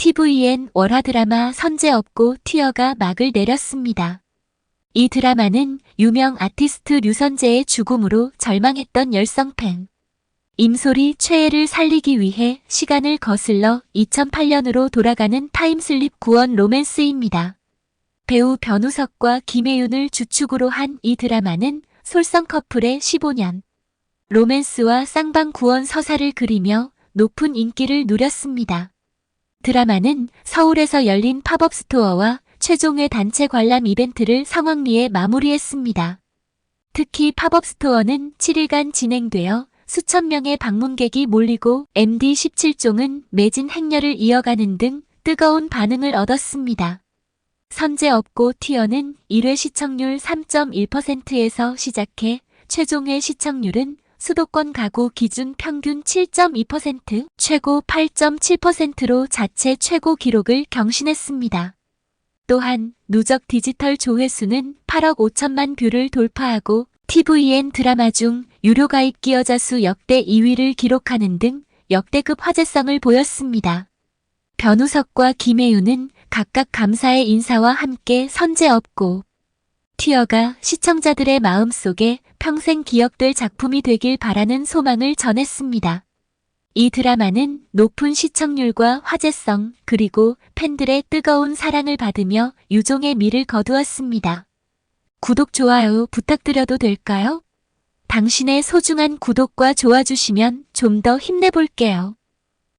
TVN 월화 드라마 선제 없고 튀어가 막을 내렸습니다. 이 드라마는 유명 아티스트 류선재의 죽음으로 절망했던 열성팬. 임솔이 최애를 살리기 위해 시간을 거슬러 2008년으로 돌아가는 타임슬립 구원 로맨스입니다. 배우 변우석과 김혜윤을 주축으로 한 이 드라마는 솔성 커플의 15년 로맨스와 쌍방 구원 서사를 그리며 높은 인기를 누렸습니다. 드라마는 서울에서 열린 팝업 스토어와 최종의 단체 관람 이벤트를 성황리에 마무리했습니다. 특히 팝업 스토어는 7일간 진행되어 수천 명의 방문객이 몰리고 MD17종은 매진 행렬을 이어가는 등 뜨거운 반응을 얻었습니다. 선제 없고 튀어는 1회 시청률 3.1%에서 시작해 최종의 시청률은 수도권 가구 기준 평균 7.2%, 최고 8.7%로 자체 최고 기록을 경신했습니다. 또한 누적 디지털 조회수는 8억 5천만 뷰를 돌파하고 TVN 드라마 중 유료 가입 기여자 수 역대 2위를 기록하는 등 역대급 화제성을 보였습니다. 변우석과 김혜윤은 각각 감사의 인사와 함께 선제 없고 튀어가 시청자들의 마음속에 평생 기억될 작품이 되길 바라는 소망을 전했습니다. 이 드라마는 높은 시청률과 화제성 그리고 팬들의 뜨거운 사랑을 받으며 유종의 미를 거두었습니다. 구독, 좋아요 부탁드려도 될까요? 당신의 소중한 구독과 좋아 주시면 좀 더 힘내볼게요.